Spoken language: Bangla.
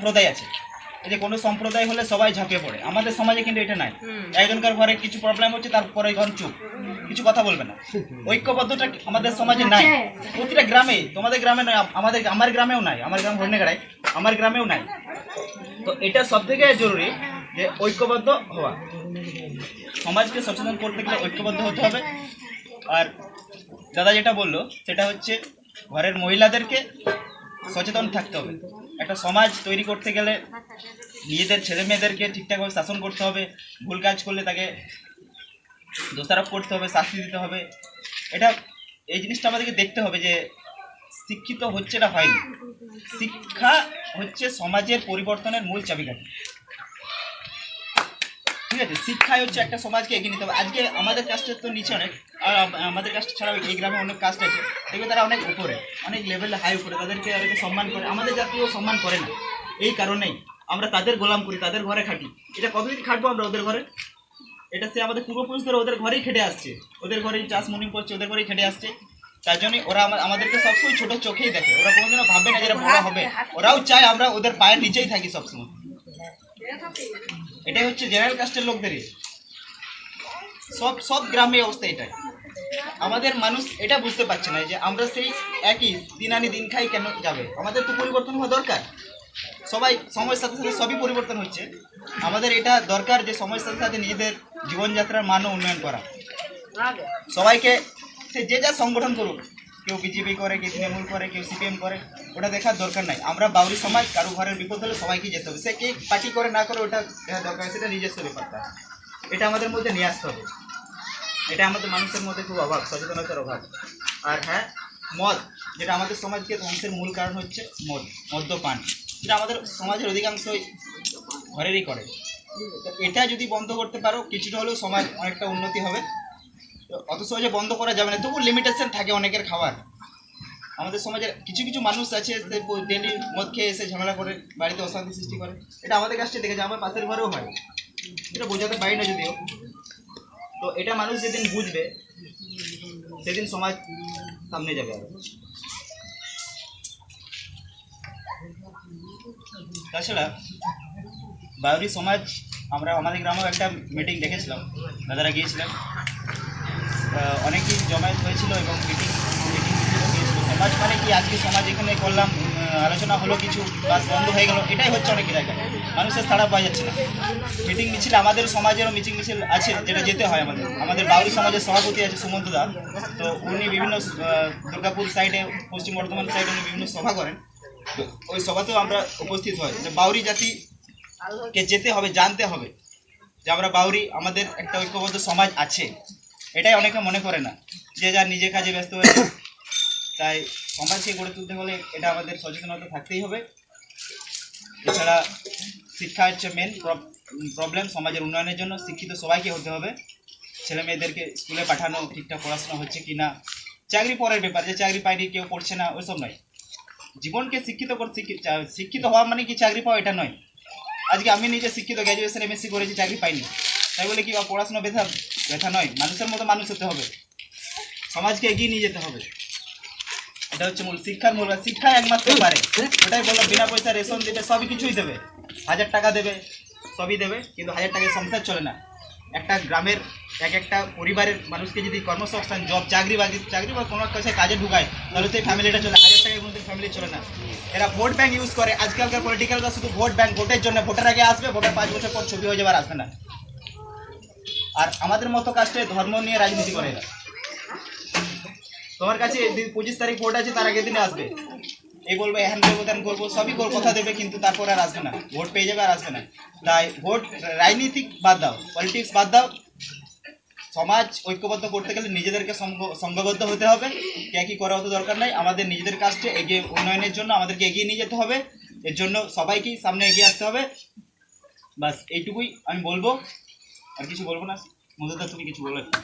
সম্প্রদায় আছে। এই যে কোনো সম্প্রদায় হলে সবাই ঝাঁপিয়ে পড়ে। আমাদের সমাজে কিন্তু এটা নাই। একজনকার ঘরে কিছু প্রবলেম হচ্ছে তারপরে ঘর চুপ। কিছু কথা বলবে না। ঐক্যবদ্ধটা আমাদের সমাজে নাই। প্রতিটা গ্রামে তোমাদের গ্রামে নয় আমাদের আমার গ্রামেও নাই। আমার গ্রাম হরিণেগাড়ায় আমার গ্রামেও নাই। তো এটা সব থেকে জরুরি যে ঐক্যবদ্ধ হওয়া। সমাজকে সচেতন করতে গেলে ঐক্যবদ্ধ হতে হবে। আর দাদা যেটা বলল সেটা হচ্ছে ঘরের মহিলাদেরকে সচেতন থাকতে হবে। একটা সমাজ তৈরি করতে গেলে নিজেদের ছেলে মেয়েদেরকে ঠিকঠাকভাবে শাসন করতে হবে, ভুল কাজ করলে তাকে দোষারোপ করতে হবে, শাস্তি দিতে হবে। এটা, এই জিনিসটা আমাদেরকে দেখতে হবে যে শিক্ষিত হচ্ছে না হয়নি। শিক্ষা হচ্ছে সমাজের পরিবর্তনের মূল চাবিকাঠি। ঠিক আছে, শিক্ষাই হচ্ছে একটা সমাজকে এগিয়ে নিতে হবে। আজকে আমাদের কাস্টের তো নিচে অনেক, আর আমাদের কাস্ট ছাড়াও এই গ্রামে অনেক কাস্ট আছে। দেখবে তারা অনেক উপরে, অনেক লেভেলে হাই উপরে, তাদেরকে তাদেরকে সম্মান করে। আমাদের জাতীয় সম্মান করে না। এই কারণেই আমরা তাদের গোলাম করি, তাদের ঘরে খাটি। এটা কতদিন খাটবো আমরা ওদের ঘরে? এটা সে আমাদের পূর্বপুরুষদের, ওদের ঘরেই খেটে আসছে। ওদের ঘরেই চাষ মনি করছে, ওদের ঘরেই খেটে আসছে। তার জন্যই ওরা আমাদেরকে সবসময় ছোট চোখেই দেখে। ওরা কোনোদিনও ভাবে না যে বড় হবে। ওরাও চায় আমরা ওদের পায়ের নিচেই থাকি সবসময়। এটাই হচ্ছে জেনারেল কাস্টের লোকদেরই সব সব গ্রামে অবস্থা এটাই। আমাদের মানুষ এটা বুঝতে পারছে না যে আমরা সেই একই দিন আনি দিন খাই কেন যাবে? আমাদের তো পরিবর্তন হওয়া দরকার। সবাই সময়ের সাথে সাথে সবই পরিবর্তন হচ্ছে। আমাদের এটা দরকার যে সময়ের সাথে সাথে নিজেদের জীবনযাত্রার মানও উন্নয়ন করা। সবাইকে সে যে যা সংগঠন করুক কেউ বিজেপি করে, কেউ তৃণমূল করে, কেউ সিপিএম করে, ওটা দেখার দরকার নাই। আমরা বাউরি সমাজ, কারও ঘরের বিপদ হলে সবাইকে যেতে হবে। সে কে পার্টি করে না করে ওটা দেখা দরকার সেটা নিজস্ব ব্যাপারটা। এটা আমাদের মধ্যে নিয়ে আসতে হবে। এটা আমাদের মানুষের মধ্যে খুব অভাব, সচেতনতার অভাব। আর হ্যাঁ মদ, যেটা আমাদের সমাজকে ধ্বংসের মূল কারণ হচ্ছে মদ, মদ্যপান। যেটা আমাদের সমাজের অধিকাংশই ঘরেরই করে। এটা যদি বন্ধ করতে পারো, কিছুটা হলেও সমাজ অনেকটা উন্নতি হবে। অত সহজে বন্ধ করা যাবে না তবু লিমিটেশন থাকে অনেকের খাবার আমাদের সমাজের কিছু কিছু মানুষ আছে ডেলি মদ খেয়ে এসে ঝামেলা করে বাড়িতে অশান্তি সৃষ্টি করে। এটা আমাদের কাছে দেখেছে আমার পাশের ঘরেও হয়। এটা বোঝাতে পারি না যদিও। তো এটা মানুষ যেদিন বুঝবে সেদিন সমাজ সামনে যাবে আরও। তাছাড়া বাউরি সমাজ আমরা আমাদের গ্রামেও একটা মিটিং দেখেছিলাম দাদারা গিয়েছিলেন। আহ, অনেকেই জমায়েত হয়েছিল এবং মিটিং মিটিং সমাজ মানে কি, আজকে সমাজ এখানে করলাম আলোচনা হলো কিছু, বাস বন্ধ হয়ে গেল, এটাই হচ্ছে অনেক জায়গায় মানুষের ছাড়া পাওয়া যাচ্ছে না। মিটিং মিছিল, আমাদের সমাজেরও মিটিং মিছিল আছে, যেটা যেতে হয় আমাদের। আমাদের বাউরি সমাজের সভাপতি আছে সুমন্ত দা, তো উনি বিভিন্ন দুর্গাপুর সাইডে পশ্চিম বর্ধমান সাইডে উনি বিভিন্ন সভা করেন। তো ওই সভাতেও আমরা উপস্থিত হয়। যে বাউরি জাতিকে যেতে হবে, জানতে হবে যে আমরা বাউরি আমাদের একটা ঐক্যবদ্ধ সমাজ আছে। এটাই অনেকে মনে করে না। যে যার নিজের কাজে ব্যস্ত হয়ে। তাই সমাজকে গড়ে তুলতে হলে এটা আমাদের সচেতনতা থাকতেই হবে। এছাড়া শিক্ষা হচ্ছে মেন প্রবলেম সমাজের উন্নয়নের জন্য। শিক্ষিত সবাইকে হতে হবে। ছেলে মেয়েদেরকে স্কুলে পাঠানো, ঠিকঠাক পড়াশোনা হচ্ছে কি না চাকরি পরের ব্যাপার, যে চাকরি পাইনি কেউ পড়ছে না, ওইসব নয়। জীবনকে শিক্ষিত শিক্ষিত হওয়া মানে কি চাকরি পাওয়া, এটা নয়। আজকে আমি নিজে শিক্ষিত গ্র্যাজুয়েশন এমএসসি করেছি, চাকরি পাইনি। তাই বলে কি পড়াশোনা ব্যথা ব্যথা নয়, মানুষের মতো মানুষ হতে হবে। সমাজকে এগিয়ে নিয়ে যেতে হবে। এটা হচ্ছে মূল শিক্ষার মূল শিক্ষা একমাত্র পারে। ওটাই বলল বিনা পয়সা রেশন দেবে সবই কিছুই দেবে। হাজার টাকা দেবে, সবই দেবে, কিন্তু হাজার টাকায় সংসার চলে না। একটা গ্রামের এক একটা পরিবারের মানুষকে যদি কর্মসংস্থান, জব, চাকরি বাকরি, চাকরি বা কোনো কাছে কাজে ঢুকায়, তাহলে সেই ফ্যামিলিটা চলে হাজার টাকার মধ্যে ফ্যামিলি চলে না। এরা ভোট ব্যাংক ইউজ করে। আজকালকার পলিটিক্যালরা শুধু ভোট ব্যাঙ্ক ভোটের জন্য ভোটের আগে আসবে, ভোটের পাঁচ বছর পর ছবি হয়ে যাবে আর আসবে না। আর আমাদের মতো কাস্টে ধর্ম নিয়ে রাজনীতি করে না। তোমার কাছে পঁচিশ তারিখ ভোট আছে, তার আগের দিনে আসবে। এই বলবে হ্যান করব ত্যান করব, সবই করব, কথা দেবে, কিন্তু তারপর আর আসবে না। ভোট পেয়ে যাবে আর আসবে না। তাই ভোট, রাজনীতিক বাদ দাও, পলিটিক্স বাদ দাও। সমাজ ঐক্যবদ্ধ করতে গেলে নিজেদেরকে সংঘবদ্ধ হতে হবে। কে কি করা হতে দরকার নাই। আমাদের নিজেদের কাজকে এগিয়ে, উন্নয়নের জন্য আমাদেরকে এগিয়ে নিয়ে যেতে হবে। এর জন্য সবাইকেই সামনে এগিয়ে আসতে হবে। বাস এইটুকুই আমি বলব। আর কিছু বলব না মধুদা তুমি কিছু বলো একটু।